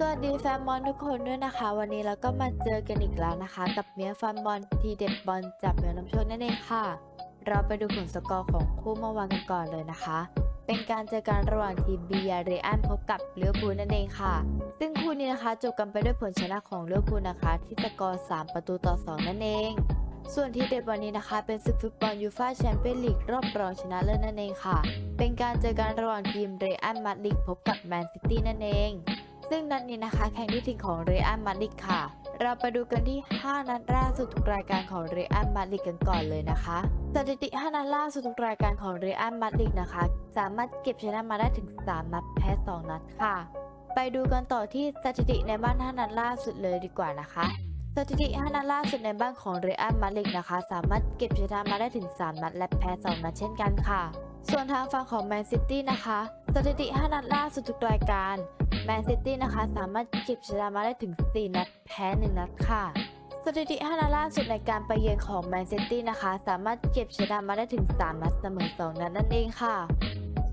สวัสดีแฟนบอลทุกคนด้วยนะคะ วันนี้เราก็มาเจอกันอีกแล้วนะคะ กับเมียแฟนบอลทีเด็ดบอลจับเมียน้ำโชคนั่นเองค่ะ เราไปดูผลสกอร์ของคู่เมื่อวานกันก่อนเลยนะคะ เป็นการเจอกันระหว่างทีมเบียร์เรอันพบกับเลี้ยวพูนั่นเองค่ะ ซึ่งคู่นี้นะคะจบกันไปด้วยผลชนะของเลี้ยวพูนะคะ ที่สกอร์ 3 ประตูต่อ 2 นั่นเอง ส่วนที่เด็ดวันนี้นะคะ เป็นศึกฟุตบอลยูฟ่าแชมเปี้ยนลีกรอบรองชนะเลิศนั่นเองค่ะ เป็นการเจอกันระหว่างทีมเรอัลมาดริดพบกับแมนซิตี้นั่นเอง ซึ่งนัดนี้นะคะแข่งที่ทีมของเรอัลมาดริดค่ะ เราไปดูกันที่ 5 นัดล่าสุดทุกรายการของเรอัลมาดริดกันก่อนเลยนะคะสถิติ 5 นัดล่าสุดทุกรายการของเรอัลมาดริดนะคะ สามารถเก็บชนะมาได้ถึง 3 นัดแพ้ 2 นัดค่ะ ไปดูกันต่อที่สถิติในบ้าน 5 นัดล่าสุดเลยดีกว่านะคะสถิติ5นัดล่าสุดในบ้านของเรอัลมาดริดนะคะ สามารถเก็บชนะมาได้ถึง 3 นัดและแพ้ 2 นัดเช่นกันค่ะ ส่วนทางฝั่งของแมนซิตี้นะคะ สถิติ 5 นัดล่าสุดทุกรายการ แมนซิตี้นะคะ สามารถเก็บชนะมาได้ถึง 4 นัด แพ้ 1 นัดค่ะ สถิติ 5 นัดล่าสุดในการไปเยือนของแมนซิตี้นะคะ สามารถเก็บชนะมาได้ถึง 3 นัดเสมอ 2 นัดนั่นเองค่ะ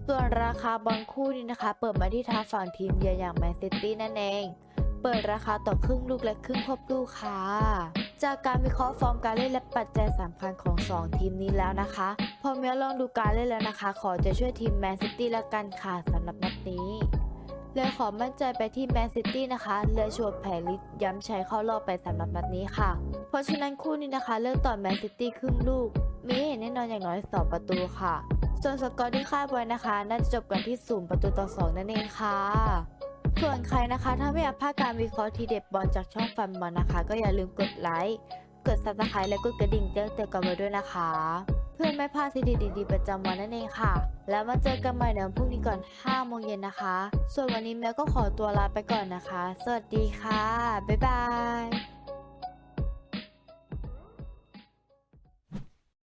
ส่วนราคาบอลคู่นี้นะคะ เปิดมาที่ทางฝั่งทีมเยือนอย่างแมนซิตี้นั่นเอง เปิดราคาต่อครึ่งลูกและครึ่งควบลูกค่ะ จากการวิเคราะห์ฟอร์มการเล่นและปัจจัยสำคัญของ 2 ทีมนี้แล้วนะคะ พอเมียลองดูการเล่นแล้วนะคะ ขอจะช่วยทีมแมนซิตี้ละกันค่ะสำหรับนัดนี้เลยขอมั่นใจไปที่แมนซิตี้นะคะเลือโชว์แผลิตย้ำชัยเข้ารอบไปสำหรับนัดนี้ค่ะ เพราะฉะนั้นคู่นี้นะคะเลือกต่อแมนซิตี้ครึ่งลูก มีเห็นแน่นอนอย่างน้อย 2 ประตูค่ะ ส่วนสกอร์ที่คาดไว้นะคะ น่าจะจบกันที่ 0 ประตูต่อ 2 นั่นเองค่ะ ส่วนใครนะคะ ถ้าไม่อยากพลาดการวิเคราะห์ทีเด็ดบอลจากช่องฟันบอลนะคะ ก็อย่าลืมกดไลค์กด subscribe และกดกระดิ่งแจ้งเตือนกันไว้ด้วยนะคะ เพื่อไม่พลาดทีเด็ดดีๆประจำวันนั่นเองค่ะ แล้วมาเจอกันใหม่ในวันพรุ่งนี้ก่อน5โมงเย็นนะคะ ส่วนวันนี้แมวก็ขอตัวลาไปก่อนนะคะ สวัสดีค่ะ บ๊ายบาย